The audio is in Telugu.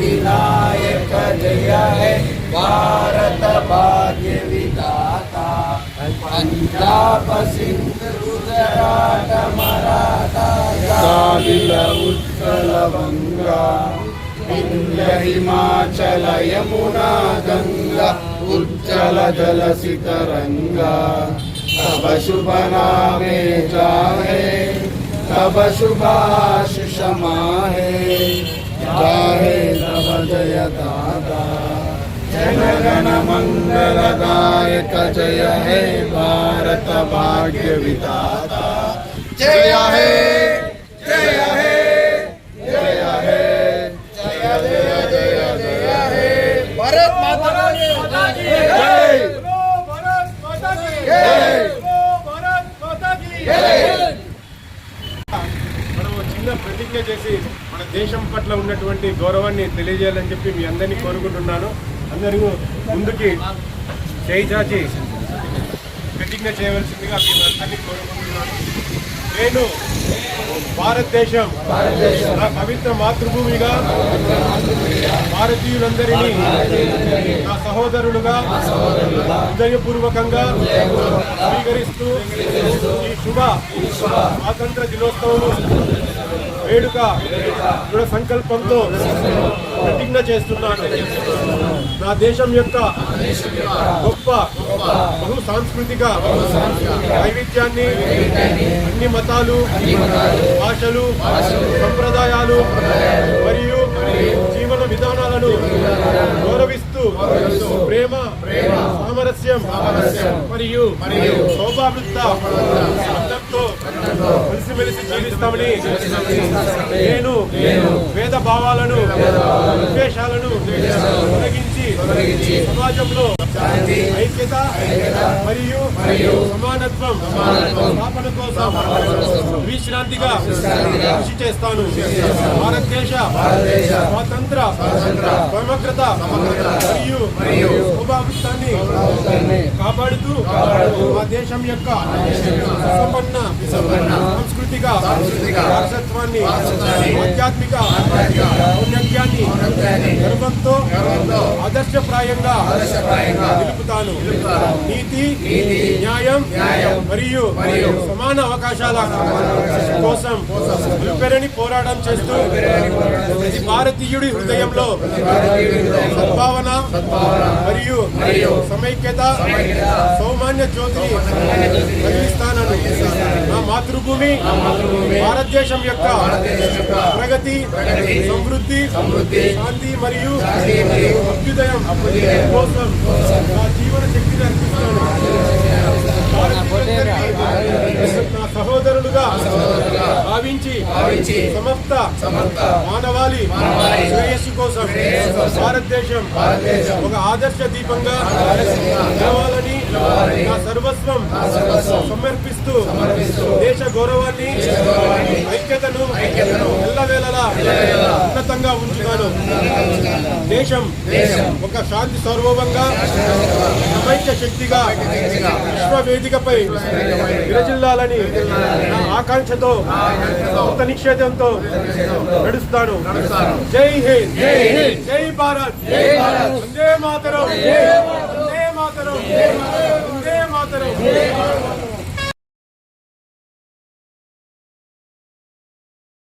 अधिनायक जय है, भारत भाग्य विधाता। पंजाब सिंध गुजरात मराठा द्राविड उत्कल बंगा विंध्य हिमाचल यमुना गंगा उज्जल जल सितरंगा। तब शुभ नामे जाहे, तब शुभाशिष माहे जाहे तब जय दादा जनगण मंगलदायक जय हे भारत भाग्य विधाता जय हे जय हे जय हे जय जय जय जय हे भारत माता की जय भारत माता की जय भारत माता की जय మనం ఒక చిన్న ప్రతిజ్ఞ చేసి మన దేశం పట్ల ఉన్నటువంటి గౌరవాన్ని తెలియజేయాలని చెప్పి మీ అందరినీ కోరుకుంటున్నాను. అందరూ ముందుకి చేయి చాచి ప్రతిజ్ఞ చేయవలసిందిగా మీ అందరినీ కోరుకుంటున్నాను. నేను భారతదేశం నా పవిత్ర మాతృభూమిగా భారతీయులందరినీ నా సహోదరులుగా హృదయపూర్వకంగా స్వీకరిస్తూ ఈ శుభ స్వాతంత్ర దినోత్సవం వేడుక దృఢ సంకల్పంతో ప్రతిజ్ఞ చేస్తున్నాను. నా దేశం యొక్క గొప్ప బహు సాంస్కృతిక వైవిధ్యాన్ని అన్ని మతాలు భాషలు సంప్రదాయాలు మరియు జీవన సామరస్యం మరియు శోభావృత్త. అర్థంతో కలిసిమెలిసి జీవిస్తామని నేను వేద భావాలను విశేషాలను తొలగించి సమాజంలో ఐక్యత మరియు సమానత్వం స్థాపన కోసం విశ్రాంతిగా కృషి చేస్తాను. భారతదేశ స్వాతంత్ర సమగ్రత మరియు శోభావృత్తాన్ని కాపాడుతూ దేశం యొక్క సంపన్న సాంస్కృతిక వారసత్వాన్ని ఆధ్యాత్మిక ఔన్నత్యాన్ని గర్వంతో ఆదర్శప్రాయంగా నిలుపుతాను. నీతి న్యాయం మరియు సమాన అవకాశాల కోసం నిలుపెరని పోరాటం చేస్తూ ప్రతి భారతీయుడి హృదయంలో సద్భావన మరియు సమైక్యత సౌమాన్య జ్యోతిని కలిగిస్తానని నా మాతృభూమి భారతదేశం యొక్క ప్రగతి సమృద్ధి శాంతి మరియు అభ్యుదయం కోసం నా జీవన శక్తిని అర్పిస్తాను భారతీయులందరికీ నా సహోదరులుగా భావించి సమస్త మానవాళి శ్రేయస్సు కోసం భారతదేశం ఒక ఆదర్శ దీపంగా నిలవాలని నా సర్వస్వం సమర్పిస్తూ దేశ గౌరవాన్ని ఐక్యతను ఎల్లవేళలా ఉన్నతంగా ఉంచుతాను. దేశం ఒక శాంతి స్వరూపంగా సమైక్య శక్తిగా విశ్వ వేదికపై విరజిల్లాలని నా ఆకాంక్షతో నిక్షేపంతో నడుస్తాను జై హింద్. జై హింద్. జై భారత్. జై భారత్. వందే మాతరం. వందే మాతరం. వందే మాతరం.